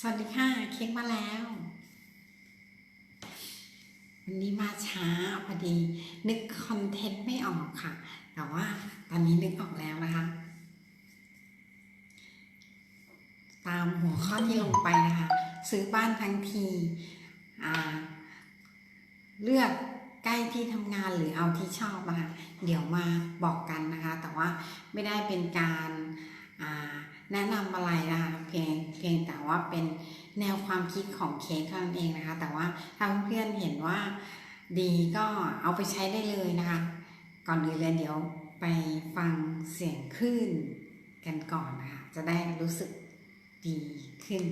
สวัสดีค่ะเค้กมาแล้ว วันนี้มาช้าพอดี นึกคอนเทนต์ไม่ออกค่ะ แต่ว่าตอนนี้นึกออกแล้วนะคะ ตามหัวข้อที่ลงไปนะคะ ซื้อบ้านทั้งทีเลือกใกล้ที่ทำงานหรือเอาที่ชอบนะคะเดี๋ยวมาบอกกันนะคะ แต่ว่าไม่ได้เป็นการอ่า แนะนำอะไรนะคะเพียงเพียงแต่ว่าเป็นแนวความคิดของเค้กเท่านั้นเองนะคะ แต่ว่าถ้าเพื่อนเห็นว่าดีก็เอาไปใช้ได้เลยนะคะ ก่อนอื่นเลยเดี๋ยวไปฟังเสียงคลื่นกันก่อนนะคะ จะได้รู้สึกดีขึ้น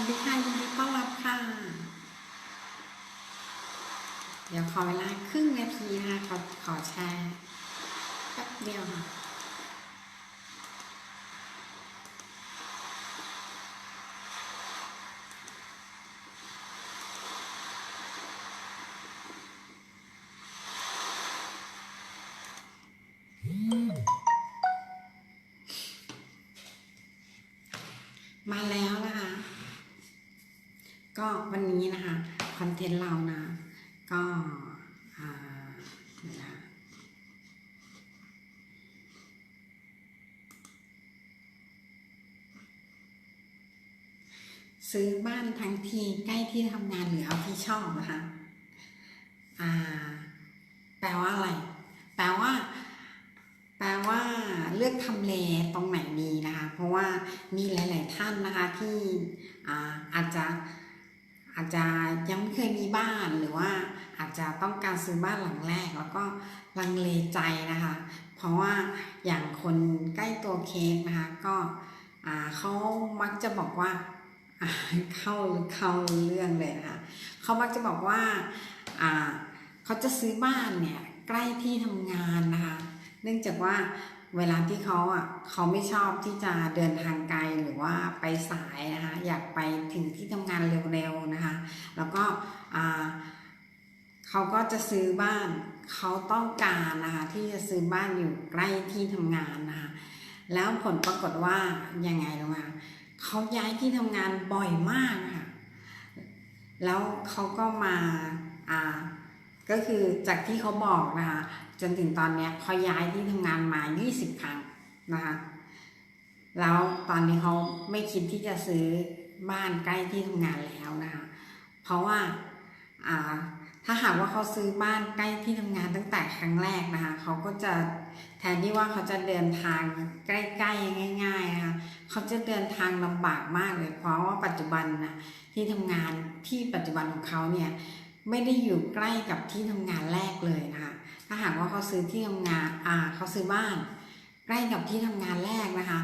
วัสดีค่ะยินดีต้อนรับค่ะ เดี๋ยวขอเวลาครึ่งนาทีนะคะขอขอแชร์แป๊บเดียวค่ะ นนี้นะคะคอนเทนต์เรานะ ก็อ่าเดี๋ยวนะซื้อบ้านทั้งทีใกล้ที่ทำงานหรือเอาที่ชอบนะคะอ่า แปลว่าอะไร แปลว่า แปลว่าเลือกทำเลตรงไหนดีนะคะ เพราะว่ามีหลาย ๆ ท่านนะคะที่อาอาจจะ อาจจะยังไม่เคยมีบ้านหรือว่าอาจจะต้องการซื้อบ้านหลังแรก แล้วก็ลังเลใจนะคะ เพราะว่าอย่างคนใกล้ตัวเค้กนะคะ ก็เขามักจะบอกว่าเข้าเข้าเรื่องเลยนะคะเขามักจะบอกว่าอ่าเขาจะซื้อบ้านเนี่ยใกล้ที่ทำงานนะคะ เนื่องจากว่า เวลาที่เขาอะเขาไม่ชอบที่จะเดินทางไกลหรือว่าไปสายนะคะอยากไปถึงที่ทำงานเร็วๆนะคะ แล้วก็อ่าเขาก็จะซื้อบ้านเขาต้องการนะคะที่จะซื้อบ้านอยู่ใกล้ที่ทำงานนะคะแล้วผลปรากฏว่ายังไงรู้ไหมคะเขาย้ายที่ทำงานบ่อยมากค่ะแล้วเขาก็มาอ่า ก็คือจากที่เขาบอกนะคะจนถึงตอนนี้เขาย้ายที่ทำงานมา 20 ครั้งนะคะแล้วตอนนี้เขาไม่คิดที่จะซื้อบ้านใกล้ที่ทำงานแล้วนะคะเพราะว่าอ่าถ้าหากว่าเขาซื้อบ้านใกล้ที่ทำงานตั้งแต่ครั้งแรกนะคะเขาก็จะแทนที่ว่าเขาจะเดินทางใกล้ๆง่ายๆนะคะเขาจะเดินทางลำบากมากเลยเพราะว่าปัจจุบันนะที่ทำงานที่ปัจจุบันของเขาเนี่ย ไม่ได้อยู่ใกล้กับที่ทำงานแรกเลยนะคะถ้าหากว่าเขาซื้อที่ทำงานอ่าเขาซื้อบ้าน ใกล้กับที่ทำงานแรกนะคะ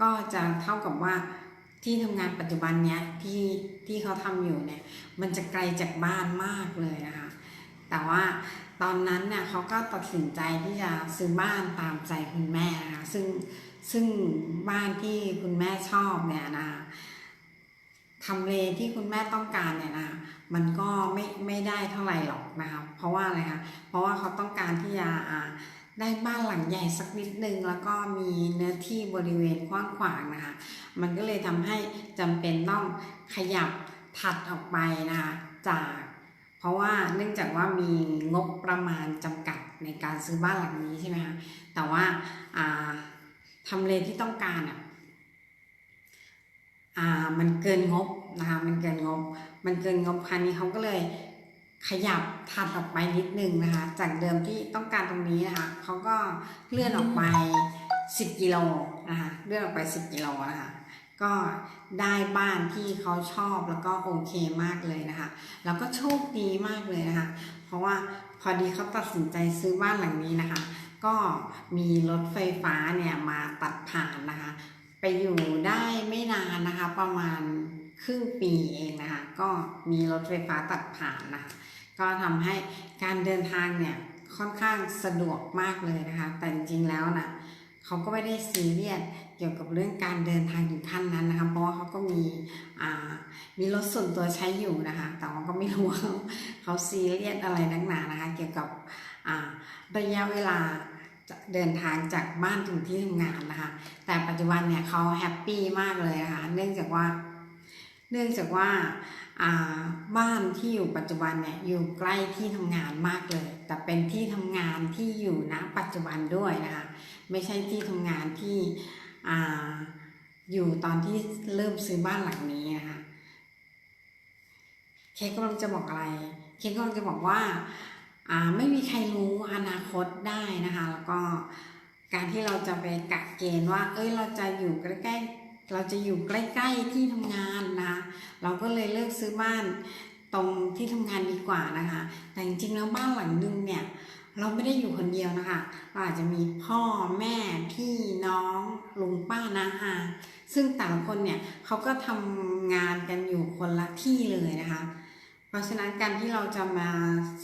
ก็จะเท่ากับว่าที่ทำงานปัจจุบันเนี้ยที่ที่เขาทำอยู่เนี่ยมันจะไกลจากบ้านมากเลยนะคะแต่ว่าตอนนั้นเนี่ยเขาก็ตัดสินใจที่จะซื้อบ้านตามใจคุณแม่นะคะซึ่งซึ่งบ้านที่คุณแม่ชอบเนี่ยนะทำเลที่คุณแม่ต้องการเนี่ยนะ มันก็ไม่ไม่ได้เท่าไหร่หรอกนะคะเพราะว่าอะไรคะเพราะว่าเขาต้องการที่จะอ่าได้บ้านหลังใหญ่สักนิดนึงแล้วก็มีเนื้อที่บริเวณกว้างขวางนะคะมันก็เลยทำให้จำเป็นต้องขยับถัดออกไปนะคะจาก เพราะว่าเนื่องจากว่ามีงบประมาณจำกัดในการซื้อบ้านหลังนี้ใช่ไหมคะแต่ว่าอ่าทำเลที่ต้องการอะ อ่ามันเกินงบนะคะมันเกินงบ มันเกินงบคันนี้เขาก็เลยขยับถัดออกไปนิดนึงนะคะ จากเดิมที่ต้องการตรงนี้นะคะเขาก็เลื่อนออกไป 10 กิโลนะคะเลื่อนออกไป 10 กิโลนะคะ ก็ได้บ้านที่เขาชอบแล้วก็โอเคมากเลยนะคะ แล้วก็โชคดีมากเลยนะคะ เพราะว่าพอดีเขาตัดสินใจซื้อบ้านหลังนี้นะคะ ก็มีรถไฟฟ้าเนี่ยมาตัดผ่านนะคะ ไปอยู่ได้ไม่นานนะคะ ประมาณครึ่งปีเองนะคะ ก็มีรถไฟฟ้าตัดผ่านนะคะก็ทำให้การเดินทางเนี่ยค่อนข้างสะดวกมากเลยนะคะ แต่จริงๆแล้วนะเขาก็ไม่ได้ซีเรียสเกี่ยวกับเรื่องการเดินทางถึงขั้นนั้นนะคะ เพราะว่าเขาก็มีอ่ามีรถส่วนตัวใช้อยู่นะคะ แต่ว่าก็ไม่รู้ว่าเขาซีเรียสอะไรนักหนานะคะ เกี่ยวกับอ่าระยะเวลา เดินทางจากบ้านถึงที่ทำงานนะคะ แต่ปัจจุบันเนี่ยเขาแฮปปี้มากเลยนะคะ เนื่องจากว่า เนื่องจากว่าาบ้านที่อยู่ปัจจุบันเนี่ยอยู่ใกล้ที่ทำงานมากเลย แต่เป็นที่ทำงานที่อยู่ณปัจจุบันด้วยนะคะ ไม่ใช่ที่ทำงานที่ออยู่ตอนที่เริ่มซื้อบ้านหลังนี้นะคะ เคกกำลังจะบอกอะไร เคกกำลังจะบอกว่า ไม่มีใครรู้อนาคตได้นะคะ แล้วก็การที่เราจะไปกักเกณฑ์ว่า เอ้ยเราจะอยู่ใกล้ๆเราจะอยู่ใกล้ ๆที่ทำงานนะคะเราก็เลยเลือกซื้อบ้านตรงที่ทำงานดีกว่านะคะ แต่จริงๆแล้วบ้านหลังนึงเนี่ยเราไม่ได้อยู่คนเดียวนะคะ เราอาจจะมีพ่อแม่พี่น้องลุงป้านาอาซึ่งแต่ละคนเนี่ยเขาก็ทำงานกันอยู่คนละที่เลยนะคะ เพราะฉะนั้นการที่เราจะมา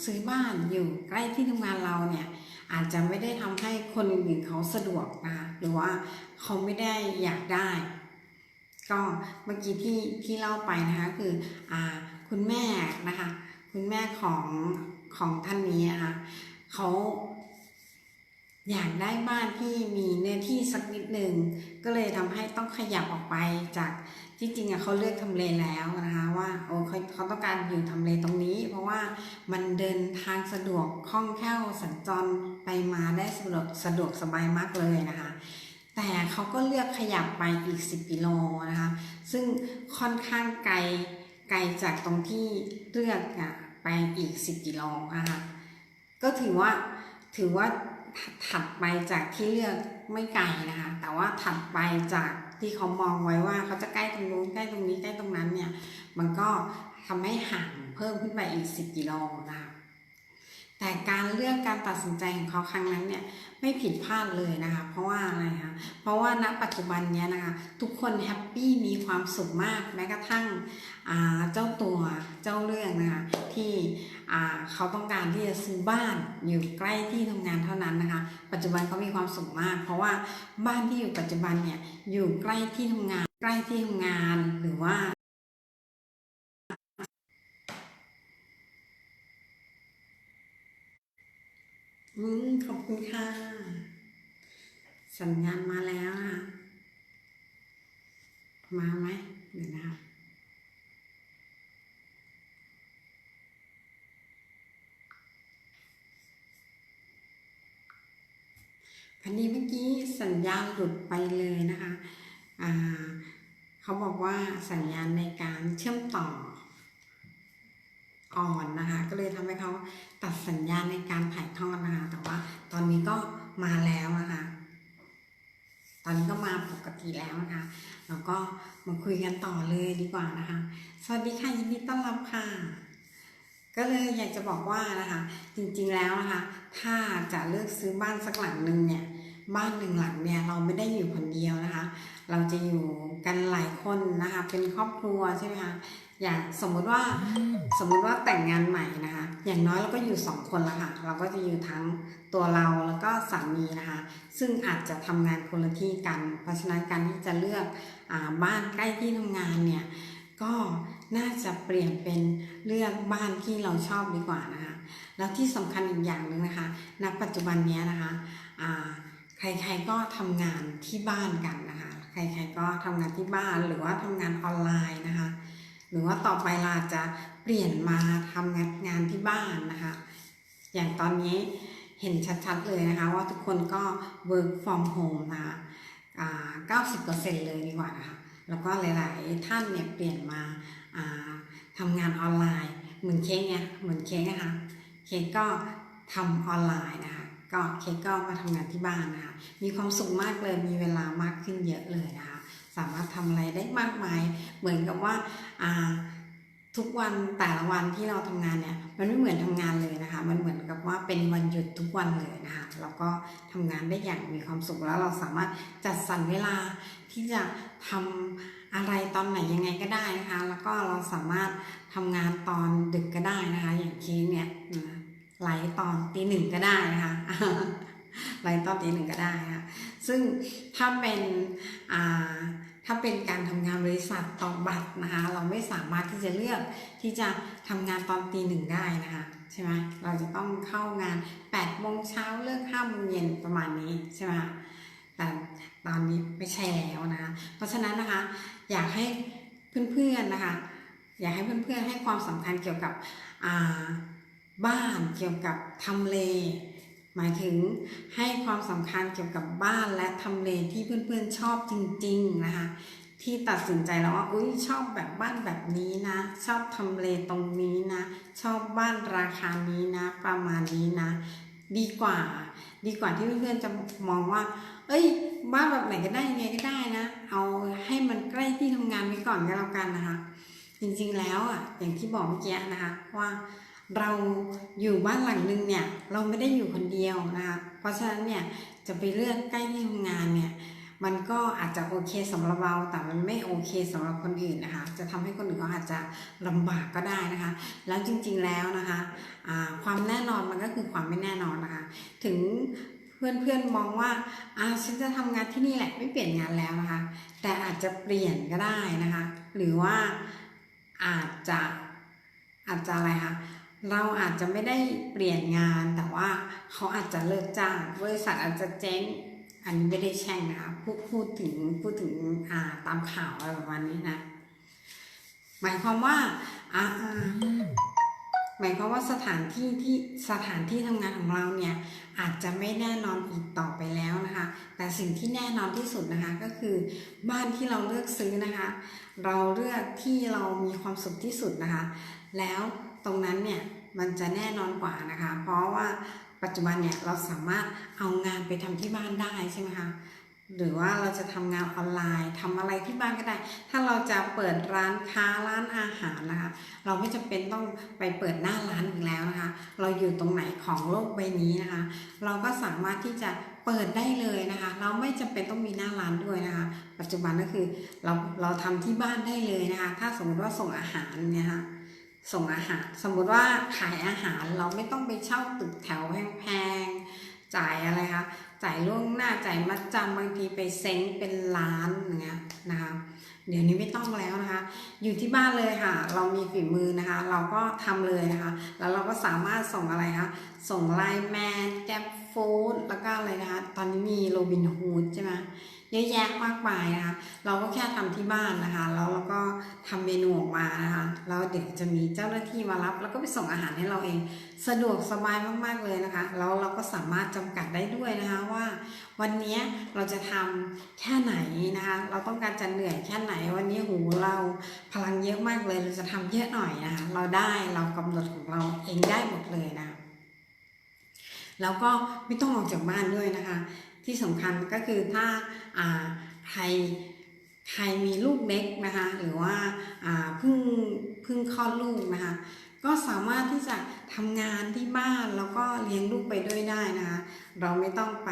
ซื้อบ้านอยู่ใกล้ที่ทำงานเราเนี่ยอาจจะไม่ได้ทำให้คนอื่นๆเขาสะดวกนะคะหรือว่าเขาไม่ได้อยากได้ ก็เมื่อกี้ที่ที่เล่าไปนะคะคืออ่าคุณแม่นะคะคุณแม่ของของท่านนี้นะคะเขาอยากได้บ้านที่มีเนื้อที่สักนิดหนึ่งก็เลยทำให้ต้องขยับออกไปจาก ที่จริงอะเขาเลือกทำเลแล้วนะคะว่าโอ้เขาเขาต้องการอยู่ทำเลตรงนี้ เพราะว่ามันเดินทางสะดวกคล่องแคล่วสัญจรไปมาได้สะดวกสะดวกสบายมากเลยนะคะ แต่เขาก็เลือกขยับไปอีก 10กิโลนะคะซึ่งค่อนข้างไกลไกลจากตรงที่เลือกอะไปอีก 10กิโลนะคะก็ถือว่าถือว่าถัดไปจากที่เลือกไม่ไกลนะคะแต่ว่าถัดไปจาก ที่เขามองไว้ว่าเขาจะใกล้ตรงนู้นใกล้ตรงนี้ใกล้ตรงนั้นเนี่ย มันก็ทำให้ห่างเพิ่มขึ้นไปอีก 10 กิโลนะคะแต่การเลือกการตัดสินใจของเขาครั้งนั้นเนี่ยไม่ผิดพลาดเลยนะคะ เพราะว่าอะไรคะเพราะว่าณปัจจุบันเนี้ยนะคะ ทุกคนแฮปปี้มีความสุขมากแม้กระทั่งเจ้าตัวเจ้าเรื่องนะคะที่ เขาต้องการที่จะซื้อบ้านอยู่ใกล้ที่ทำงานเท่านั้นนะคะ ปัจจุบันเขามีความสุขมาก เพราะว่าบ้านที่อยู่ปัจจุบันเนี่ยอยู่ใกล้ที่ทำงาน ใกล้ที่ทำงานหรือว่าอืมขอบคุณค่ะ สัญญาณมาแล้วค่ะ มาไหมเดี๋ยวนะคะ พันนี้เมื่อกี้สัญญาณหลุดไปเลยนะคะเขาบอกว่าสัญญาณในการเชื่อมต่ออ่อนนะคะ ก็เลยทำให้เขาตัดสัญญาณในการถ่ายทอดนะคะ แต่ว่าตอนนี้ก็มาแล้วนะคะตอนนี้ก็มาปกติแล้วนะคะ แล้วก็มาคุยกันต่อเลยดีกว่านะคะ สวัสดีค่ะยินดีต้อนรับค่ะ ก็เลยอยากจะบอกว่านะคะ จริงๆแล้วนะคะ ถ้าจะเลือกซื้อบ้านสักหลังหนึ่งเนี่ย บ้านหนึ่งหลังเนี่ยเราไม่ได้อยู่คนเดียวนะคะ เราจะอยู่กันหลายคนนะคะ เป็นครอบครัวใช่ไหมคะอย่างสมมุติว่าสมมุติว่าแต่งงานใหม่นะคะ อย่างน้อยเราก็อยู่สองคนละค่ะ เราก็จะอยู่ทั้งตัวเราแล้วก็สามีนะคะ ซึ่งอาจจะทำงานคนละที่กัน เพราะฉะนั้นการที่จะเลือกอบ้านใกล้ที่ทำงานเนี่ยก็น่าจะเปลี่ยนเป็นเลือกบ้านที่เราชอบดีกว่านะคะ แล้วที่สำคัญอีกอย่างหนึ่งนะคะณปัจจุบันนี้นะคะอ่า ใครๆก็ทำงานที่บ้านกันนะคะ ใครๆก็ทำงานที่บ้านหรือว่าทำงานออนไลน์นะคะ หรือว่าต่อไปเราจะเปลี่ยนมาทำงานงานที่บ้านนะคะ อย่างตอนนี้เห็นชัดๆเลยนะคะ ว่าทุกคนก็ work from home นะคะ90%เลยดีกว่านะคะ แล้วก็หลายๆท่านเนี่ยเปลี่ยนมาอ่าทำงานออนไลน์ เหมือนเค้กเนี่ยเหมือนเค้กนะคะ เค้กก็ทำออนไลน์นะคะ ก็เคก็มาทำงานที่บ้านนะคะ มีความสุขมากเลย มีเวลามากขึ้นเยอะเลยนะคะ สามารถทำอะไรได้มากมาย เหมือนกับว่าอ่าทุกวันแต่ละวันที่เราทำงานเนี่ยมันไม่เหมือนทำงานเลยนะคะ มันเหมือนกับว่าเป็นวันหยุดทุกวันเลยนะคะแล้วก็ทำงานได้อย่างมีความสุขแล้วเราสามารถจัดสรรเวลาที่จะทำอะไรตอนไหนยังไงก็ได้นะคะ แล้วก็เราสามารถทำงานตอนดึกก็ได้นะคะ อย่างเค้กเนี่ยนะ ไลฟ์ตอนตีหนึ่งก็ได้นะคะไลฟ์ตอนตีหนึ่งก็ได้ค่ะซึ่งถ้าเป็นอ่าถ้าเป็นการทำงานบริษัทตอบัตรนะคะ เราไม่สามารถที่จะเลือกที่จะทำงานตอนตีหนึ่งได้นะคะใช่ไหมเราจะต้องเข้างาน8โมงเช้าเลิก5โมงเย็นประมาณนี้ใช่ไหมแต่ตอนนี้ไม่ใช่แล้วนะคะเพราะฉะนั้นนะคะ อยากให้เพื่อนๆนะคะ อยากให้เพื่อนๆให้ความสำคัญเกี่ยวกับ บ้านเกี่ยวกับทำเล หมายถึงให้ความสำคัญเกี่ยวกับบ้านและทำเลที่เพื่อนๆชอบจริง ๆ นะคะ ที่ตัดสินใจแล้วว่าอุ้ยชอบแบบบ้านแบบนี้นะ ชอบทำเลตรงนี้นะ ชอบบ้านราคานี้นะ ประมาณนี้นะ ดีกว่า ดีกว่าที่เพื่อนๆจะมองว่า เอ้ย บ้านแบบไหนก็ได้ยังไงก็ได้นะ เอาให้มันใกล้ที่ทำงานไว้ก่อนก็แล้วกันนะคะ จริงๆแล้วอะอย่างที่บอกเมื่อกี้นะคะว่า เราอยู่บ้านหลังนึงเนี่ย เราไม่ได้อยู่คนเดียวนะคะเพราะฉะนั้นเนี่ยจะไปเลือกใกล้ที่ทำงานเนี่ยมันก็อาจจะโอเคสำหรับเราแต่มันไม่โอเคสำหรับคนอื่นนะคะ จะทำให้คนอื่นเขาอาจจะลำบากก็ได้นะคะ แล้วจริงๆแล้วนะคะความแน่นอนมันก็คือความไม่แน่นอนนะคะ ถึงเพื่อนๆมองว่าอ่าฉันจะทำงานที่นี่แหละไม่เปลี่ยนงานแล้วนะคะ แต่อาจจะเปลี่ยนก็ได้นะคะ หรือว่าอาจจะอาจจะอะไรคะ เราอาจจะไม่ได้เปลี่ยนงานแต่ว่าเขาอาจจะเลิกจ้าง บริษัทอาจจะเจ๊งอันนี้ไม่ได้แช่งนะคะพูดพูดถึงพูดถึงอ่าตามข่าวอะไรประมาณนี้นะ หมายความว่าอ่าหมายความว่าสถานที่ที่สถานที่ทำงานของเราเนี่ยอาจจะไม่แน่นอนอีกต่อไปแล้วนะคะ แต่สิ่งที่แน่นอนที่สุดนะคะก็คือบ้านที่เราเลือกซื้อนะคะ เราเลือกที่เรามีความสุขที่สุดนะคะ แล้ว ตรงนั้นเนี่ยมันจะแน่นอนกว่านะคะ เพราะว่าปัจจุบันเนี่ยเราสามารถเอางานไปทำที่บ้านได้ใช่ไหมคะหรือว่าเราจะทำงานออนไลน์ทำอะไรที่บ้านก็ได้ ถ้าเราจะเปิดร้านค้าร้านอาหารนะคะ เราไม่จำเป็นต้องไปเปิดหน้าร้านอีกแล้วนะคะ เราอยู่ตรงไหนของโลกใบนี้นะคะ เราก็สามารถที่จะเปิดได้เลยนะคะ เราไม่จำเป็นต้องมีหน้าร้านด้วยนะคะ ปัจจุบันก็คือเราเราทำที่บ้านได้เลยนะคะ ถ้าสมมติว่าส่งอาหารเนี่ยค่ะ ส่งอาหาร สมมุติว่าขายอาหารเราไม่ต้องไปเช่าตึกแถวแพงๆจ่ายอะไรคะจ่ายล่วงหน้าจ่ายมัดจำบางทีไปเซ้งเป็นล้านอย่างเงี้ยนะคะเดี๋ยวนี้ไม่ต้องแล้วนะคะ อยู่ที่บ้านเลยค่ะ เรามีฝีมือนะคะ เราก็ทำเลยนะคะ แล้วเราก็สามารถส่งอะไรคะ ส่งไลน์แมนแก p ฟู้ดแล้วก็อะไรนะคะ ตอนนี้มีโรบินฮูดใช่ไหม ยอะแยะมากมายนะคะ เราก็แค่ทำที่บ้านนะคะ แล้วเราก็ทำเมนูออกมานะคะ แล้วเดี๋ยวจะมีเจ้าหน้าที่มารับ แล้วก็ไปส่งอาหารให้เราเอง สะดวกสบายมากๆเลยนะคะ แล้วเราก็สามารถจำกัดได้ด้วยนะคะว่า วันนี้เราจะทำแค่ไหนนะคะ เราต้องการจะเหนื่อยแค่ไหน วันนี้หูเราพลังเยอะมากเลย เราจะทำเยอะหน่อยนะคะ เราได้เรากำหนดของเราเองได้หมดเลยนะแล้วก็ไม่ต้องออกจากบ้านด้วยนะคะ ที่สำคัญก็คือถ้าใครใครมีลูกเล็กนะคะหรือว่าเพิ่งเพิ่งคลอดลูกนะคะก็สามารถที่จะทำงานที่บ้านแล้วก็เลี้ยงลูกไปด้วยได้นะคะเราไม่ต้องไป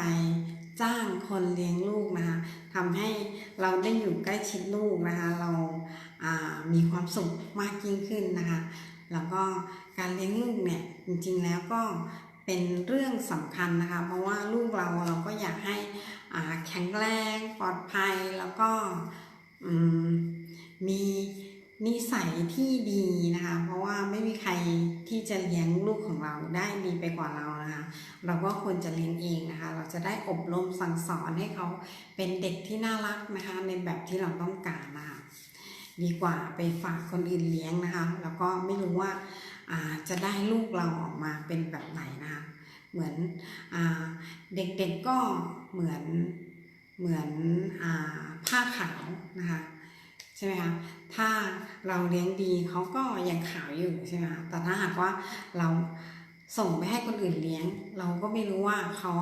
จ้างคนเลี้ยงลูกนะคะทำให้เราได้อยู่ใกล้ชิดลูกนะคะเราามีความสุขมากยิ่งขึ้นนะคะแล้วก็การเลี้ยงลูกเนี่ยจริงๆแล้วก็ เป็นเรื่องสำคัญนะคะ เพราะว่าลูกเราเราก็อยากให้อ่าแข็งแรงปลอดภัยแล้วก็มีนิสัยที่ดีนะคะ เพราะว่าไม่มีใครที่จะเลี้ยงลูกของเราได้ดีไปกว่าเรานะคะ เราก็ควรจะเลี้ยงเองนะคะ เราจะได้อบรมสั่งสอนให้เขาเป็นเด็กที่น่ารักนะคะ ในแบบที่เราต้องการนะคะ ดีกว่าไปฝากคนอื่นเลี้ยงนะคะ แล้วก็ไม่รู้ว่า จะได้ลูกเราออกมาเป็นแบบไหนนะคะเหมือนอเด็กๆก็เหมือนเหมือนอผ้าขาวนะคะใช่ไหมคะถ้าเราเลี้ยงดีเขาก็ยังขาวอยู่ใช่ไหมคะแต่ถ้าหากว่าเราส่งไปให้คนอื่นเลี้ยง เราก็ไม่รู้ว่าเขา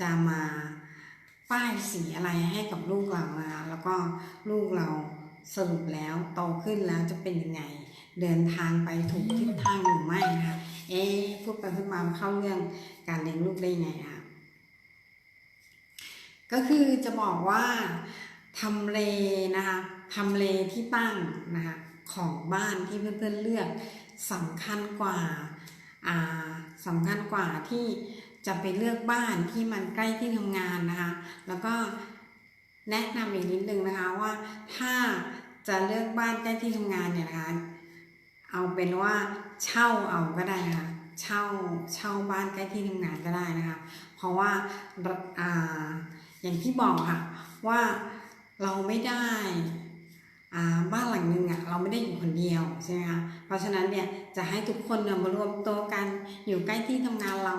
จะมาป้ายสีอะไรให้กับลูกเรานะคะแล้วก็ลูกเราสรุปแล้วโตขึ้นแล้วจะเป็นยังไง เดินทางไปถูกทิศทางหรือไม่นะคะเอ๊พูดไปพูดมาเข้าเรื่องการเลี้ยงลูกได้ไงอะก็คือจะบอกว่าทำเลนะคะทำเลที่ตั้งนะคะของบ้านที่เพื่อนๆเลือกสำคัญกว่าอ่าสำคัญกว่าที่จะไปเลือกบ้านที่มันใกล้ที่ทำงานนะคะ แล้วก็แนะนำอีกนิดนึงนะคะว่าถ้าจะเลือกบ้านใกล้ที่ทำงานเนี่ยนะคะ เอาเป็นว่าเช่าเอาก็ได้นะคะ เช่าเช่าบ้านใกล้ที่ทำงานก็ได้นะคะ เพราะว่าอ่าอย่างที่บอกค่ะว่าเราไม่ได้อ่าบ้านหลังหนึ่งอะเราไม่ได้อยู่คนเดียวใช่ไหมคะเพราะฉะนั้นเนี่ยจะให้ทุกคนเนี่ยมารวมตัวกันอยู่ใกล้ที่ทำงานเรา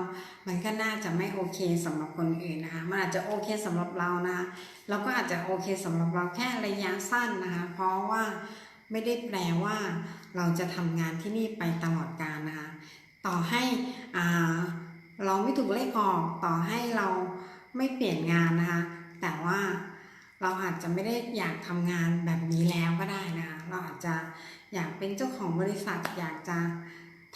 มันก็น่าจะไม่โอเคสำหรับคนอื่นนะคะมันอาจจะโอเคสำหรับเรานะคะแล้วก็อาจจะโอเคสำหรับเราแค่ระยะสั้นนะคะเพราะว่า ไม่ได้แปลว่า เราจะทำงานที่นี่ไปตลอดกาลนะคะ ต่อให้อ่าเราไม่ถูกไล่ออกต่อให้เราไม่เปลี่ยนงานนะคะ แต่ว่าเราอาจจะไม่ได้อยากทำงานแบบนี้แล้วก็ได้นะคะ เราอาจจะอยากเป็นเจ้าของบริษัท อยากจะ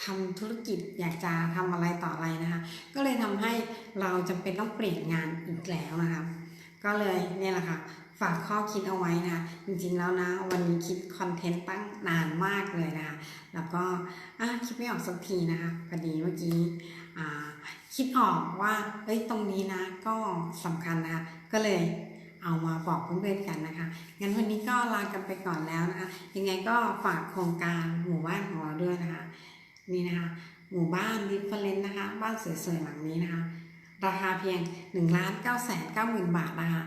ทำธุรกิจ อยากจะทำอะไรต่ออะไรนะคะ ก็เลยทำให้เราจำเป็นต้องเปลี่ยนงานอีกแล้วนะคะ ก็เลยเนี่ยแหละค่ะากข้อคิดเอาไว้นะคะจริงๆแล้วนะ วันนี้คิดคอนเทนต์ตั้งนานมากเลยนะคะ แล้วก็คิดไม่ออกสักทีนะคะพอดีเมื่อกี้คิดออกว่าเอ้ยตรงนี้นะก็สำคัญนะคะ ก็เลยเอามาบอกเพื่อนๆกันนะคะ งั้นวันนี้ก็ลากันไปก่อนแล้วนะคะ ยังไงก็ฝากโครงการหมู่บ้านของเราด้วยนะคะ นี่นะคะ หมู่บ้านดิฟเฟลนนะคะ บ้านสวยๆหลังนี้นะคะ ราคาเพียง1นึ่งล้านเก้าแสนเก้าหมื่นบาทนะคะ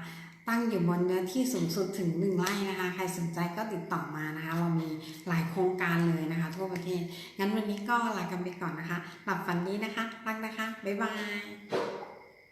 ตั้งอยู่บนเนื้อที่สูงสุดถึง 1ไร่นะคะ ใครสนใจก็ติดต่อมานะคะ เรามีหลายโครงการเลยนะคะ ทั่วประเทศ งั้นวันนี้ก็ลากันไปก่อนนะคะ หลับฝันนี้นะคะ รักนะคะ บ๊ายบาย